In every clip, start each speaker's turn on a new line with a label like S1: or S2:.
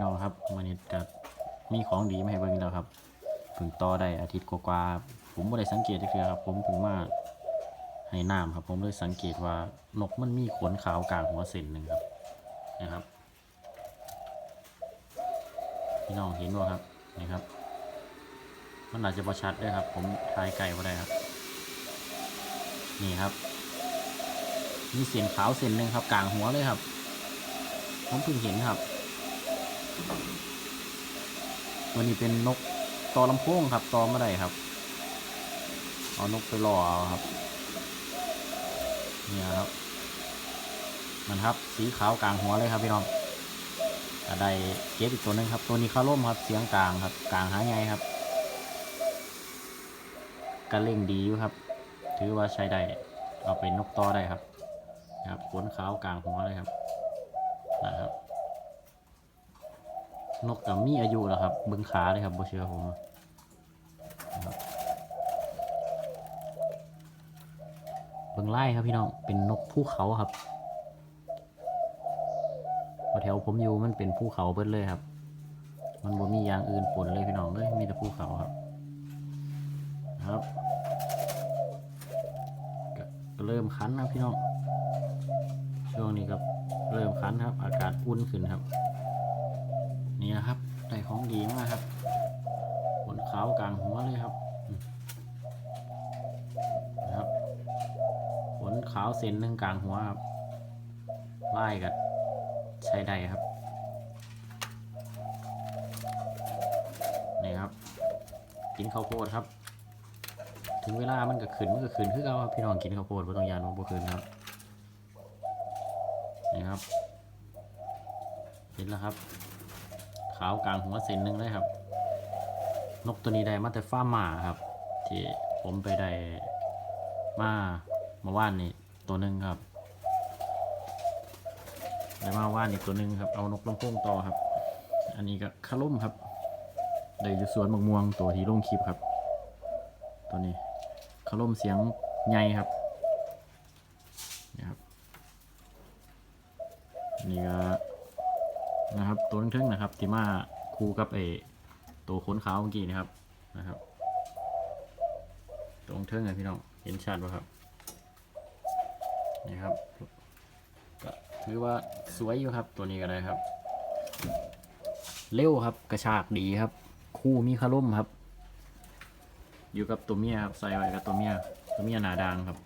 S1: พี่น้องครับมันนี้ก็มีของดีมาให้เบิ่งแล้วครับเพิ่งต่อได้อาทิตย์กว่าๆผมบ่ได้สังเกตกเทื่อครับ ผมเพิ่งมาให้น้ำครับ ผมเลยสังเกตว่านกมันมีขนขาวกลางหัวเส้นหนึ่งครับนะครับ พี่น้องเห็นบ่ครับนี่ครับ มันอาจจะประชัดด้วยครับ ผมถ่ายไก่บ่ได้ครับ นี่ครับ มีเส้นขาวเส้นหนึ่งครับกลางหัวเลยครับผมเพิ่งเห็นครับ วันนี้เป็นนกตอลำโพงครับตอไม่ได้ครับ เอานกไปล่อเอาครับ เนี่ยครับ มันครับ สีขาวกลางหัวเลยครับพี่น้องได้เก็บอีกตัวหนึงครับ ตัวนี้คาร่มครับ เสียงกลางครับ กลางหางไงครับกระเล่งดีอยู่ครับ ถือว่าใช้ได้ เอาเป็นนกตอได้ครับ ครับขนขาวกลางหัวเลยครับ นะครับ นกกับมีอายุแล้วครับบิ้งขาเลยครับบเชื่อผมบเบิงไล่ครับพี่น้องเป็นนกภูเขาครับพอแถวผมอยู่มันเป็นภูเขาเบิดเลยครับ มันบ่มีอย่างอื่นปนเลยพี่น้องเลยมีแต่ภูเขาครับ ครับก็เริ่มคันนะพี่น้องช่วงนี้ก็เริ่มคันครับ อากาศอุ่นขึ้นครับ นี่นะครับได้ของดีมากครับขนขาวกลางหัวเลยครับนะครับขนขาวเส้นหนึ่งกลางหัวครับไล่กับใช้ได้ครับนี่ครับกินข้าวโพดครับ ถึงเวลามันก็ขึ้นมันก็ขึ้นคือเอาครับพี่น้องกินข้าวโพดบ่ต้องยานว่าบ่ขึ้นครับนี่ครับเห็นแล้วครับ ขาวกลางหัวเส้นหนึ่งเลยครับ นกตัวนี้ได้มาแต่ฟ้าหมาครับ ที่ผมไปได้มาเมาว่านนี่ตัวหนึ่งครับได้มาว่านอีกตัวหนึ่งครับ เอานกลำโพงต่อครับ อันนี้ก็คาร่มครับได้อยู่สวนมะม่วงตัวที่ลงคลิปครับ ตัวนี้คาร่มเสียงใหญ่ครับนี่ครับนี่ก็ นะครับ ตัวเทิงนะครับที่มาคู่กับเอตัวขนขาวเมื่อกี้นะครับนะครับตัวเทิงๆอะพี่น้องเห็นชัดป่ะครับนี่ครับก็ถือว่าสวยอยู่ครับตัวนี้ก็ได้ครับ เร็วครับกระชากดีครับ คู่มีคาร่มครับ อยู่กับตัวเมียครับใส่ไว้กับตัวเมียตัวเมียหนาดางครับ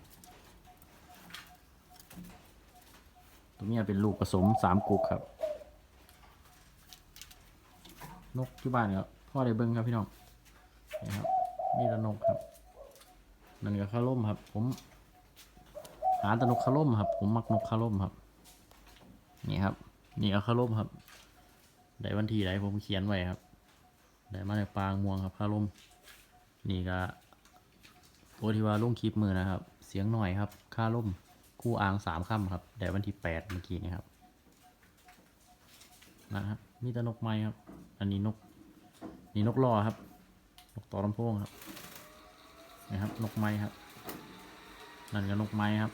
S1: ตัวเมียเป็นลูกผสมสามกุกครับ นกที่บ้านครับพ่อได้เบิ้งครับพี่น้องนี่ครับนี่ละนกครับนั่นก็ข้าร่มครับ ผม หาแตนกข้าร่มครับ ผมมักนกข้าร่มครับ นี่ครับ นี่ก็ข้าร่มครับได้วันที่ไหนผมเขียนไว้ครับได้มาในปางม่วงครับข้าร่มนี่ก็โอที่ว่าลงคลิปมือนะครับ เสียงหน่อยครับข้าร่มคู่อ่างสามค่ำครับได้วันที่แปดเมื่อกี้นี่ครับ นะครับ มีแตนกไม้ครับ อันนี้นก นี่นกล่อครับ นกต่อลำโพงครับนะครับ นกไม้ครับ นั่นก็นกไม้ครับ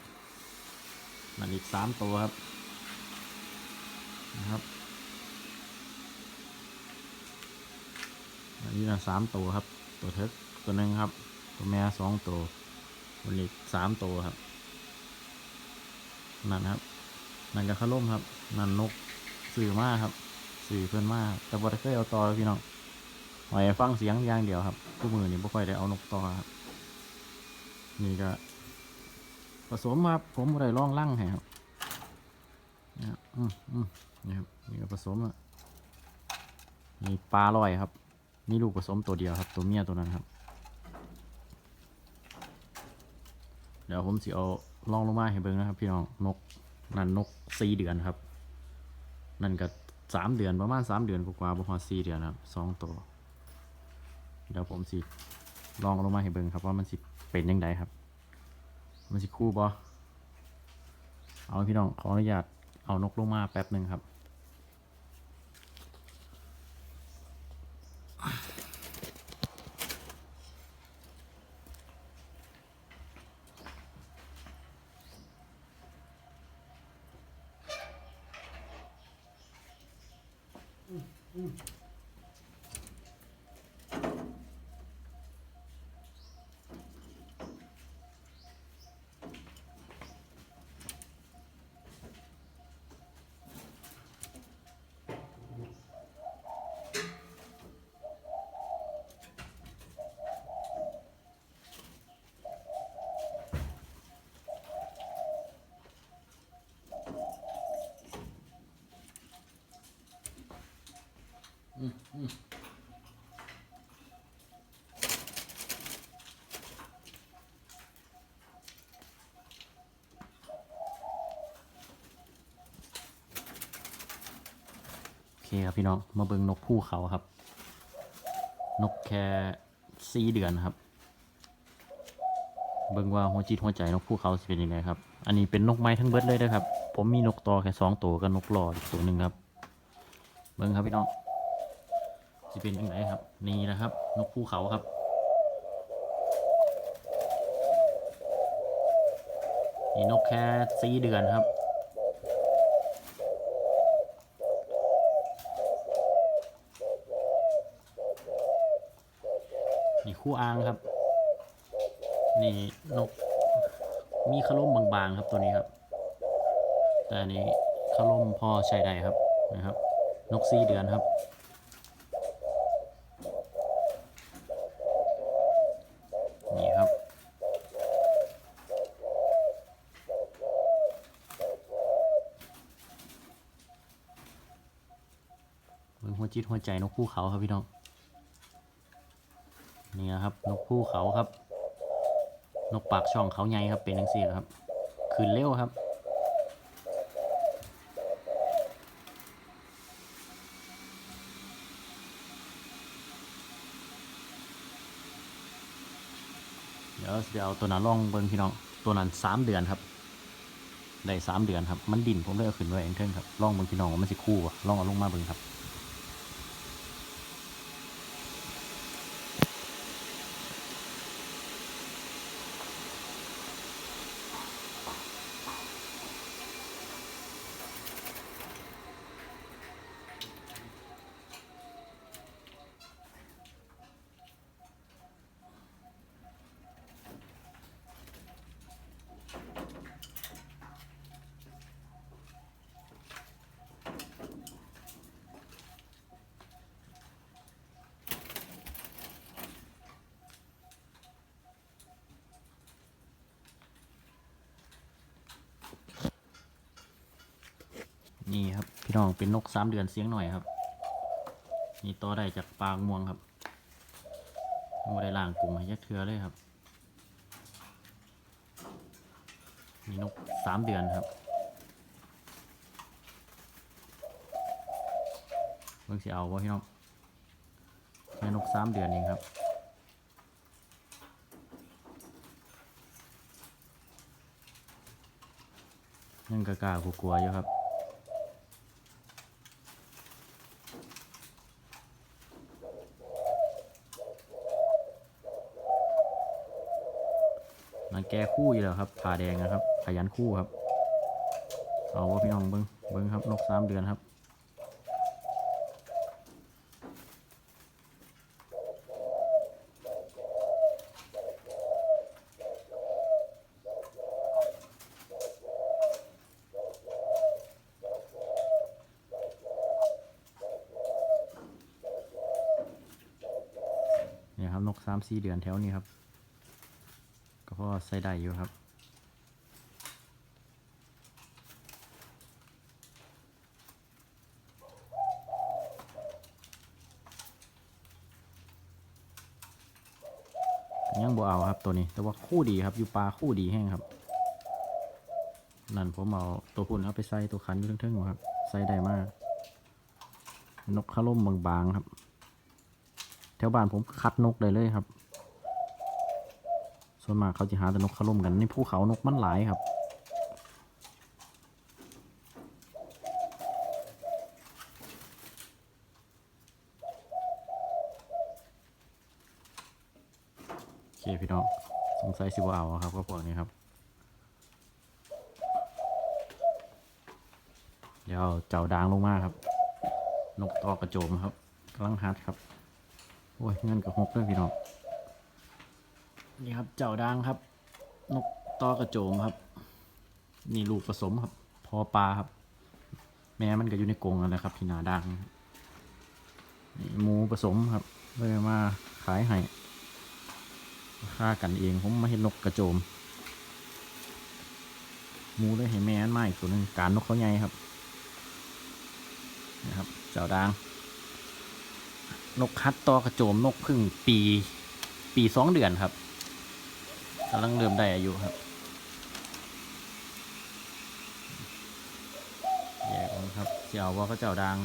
S1: นั่นอีกสามตัวครับ นะครับอันนี้นะสามตัวครับ ตัวเทิกตัวหนึ่งครับ ตัวแม่สองตัววันนี้สามตัวครับ นั่นครับ นั่นก็ข้าร่มครับ นั่นนกสื่อมากครับ สื่อเพื่อนมากแต่บ่ได้เคยเอาต่อพี่น้องไว้ฟังเสียงอย่างเดียวครับคู่มือนี่บ่ค่อยได้เอานกต่อครับ นี่ก็ผสมมาผมบ่ได้ลองลั่งให้ครับนี่ครับอืมอืมนี่ครับนี่ก็ผสมอะนี่ปลาลอยครับนี่ลูกผสมตัวเดียวครับ ตัวเมียตัวนั้นครับ เดี๋ยวผมสิเอาล่องลงมาให้เบิ่งนะครับ พี่น้องนกนั่นนกสี่เดือนครับ นั่นก็ สามเดือนประมาณสามเดือนกว่าๆประมาณสี่เดือนครับสองตัว เดี๋ยวผมสิลองลงมาให้เบิ่งครับว่ามันสิเป็นยังไงครับ มันสิคู่บ่เอาพี่น้องขออนุญาตเอานกลงมาแป๊บหนึ่งครับ โคครับพี่น้องมาเบิ่งนกผู้เขาครับ นกแค่สี่เดือนครับ เบิ่งว่าหัวจิตหัวใจนกผู้เขาสิเป็นยังไงครับ อันนี้เป็นนกไม้ทั้งเบิดเลยเด้อครับ ผมมีนกตอแค่สองตัวกับนกหลอดอีกตัวหนึ่งครับ เบิ่งครับพี่น้อง สิเป็นยังไงครับ นี่นะครับ นกผู้เขาครับนี่นกแค่สี่เดือนครับ นี่คู่อ้างครับ นี่นกมีขล่มบางๆครับตัวนี้ครับ แต่นี้ขล่มพอใช้ได้ครับนะครับ นกสี่เดือนครับ นี่ครับ เบิ่งหัว จิตหัวใจนกภูเขาครับพี่น้องนี่นะครับนกภูเขาครับ นกปากช่องเขาใหญ่ครับเป็นจังซี่ครับคืนเร็วครับเดี๋ยวเดี๋ยวเอาตัวนั้นล่องเบิ้งพี่น้องตัวนั้นสามเดือนครับได้สามเดือนครับ มันดิ่นผมเลยเอาขึ้นไว้เองเทิงครับล่องเบิ้งพี่น้องว่ามันสิคู่ล่องเอาลงมาเบิ้งครับ นี่ครับ พี่น้องเป็นนกสามเดือนเสียงหน่อยครับ นี่ต่อได้จากปลางม่วงครับโมได้ล่างกรุงให้ยักเทือเลยครับนี่นกสามเดือนครับเพิ่งสิเอาวะพี่น้องแค่นกสามเดือนเองครับยังกะกล้ากลัวๆอยู่ครับ มันแก้คู่อยู่แล้วครับผ่าแดงนะครับ ขยันคู่ครับ เอาว่าพี่น้องเบิ้งเบิ้งครับนกสามเดือนครับเนี่ยครับนกสามสี่เดือนแถวนี้ครับ ใส่ได้อยู่ครับยังบ่เอาครับตัวนี้ แต่ว่าคู่ดีครับอยู่ปลาคู่ดีแห้งครับ นั่นผมเอาตัวพุ่นเอาไปใส่ตัวคันอยู่เทิงๆครับใส่ได้มาก นกขล่มบางๆครับ แถวบ้านผมคัดนกได้เลยครับ ส่วนมากเขาจะหาแต่นกขล่มกันในภูเขานกมันหลายครับโอเคพี่น้องสงสัยสิบเอาอะครับก็พวกนี้ครับ เดี๋ยวเจ้าดางลงมาครับ นกตอกระโจมครับกำลังฮัดครับ โอ้ยเงินกับหกด้วยพี่น้อง นี่ครับ เจ้าดังครับ นกตอกระโจมครับ นี่ลูกผสมครับ พอปลาครับ แม่มันก็อยู่ในกรงแล้วนะครับพี่นาดังนี่หมูผสมครับเลยมาขายให้ค่ากันเองผมมาเห็นนกกระโจมหมูเลยให้แม่นมาอีกตัวนึงการนกเขาใหญ่ครับนะครับเจ้าดังนกคัดตอกระโจมนกพึ่งปี ปีสองเดือนครับ กำลังเริ่มได้อายุครับแยกออกครับเจ้าว่าก็เจ้าดัง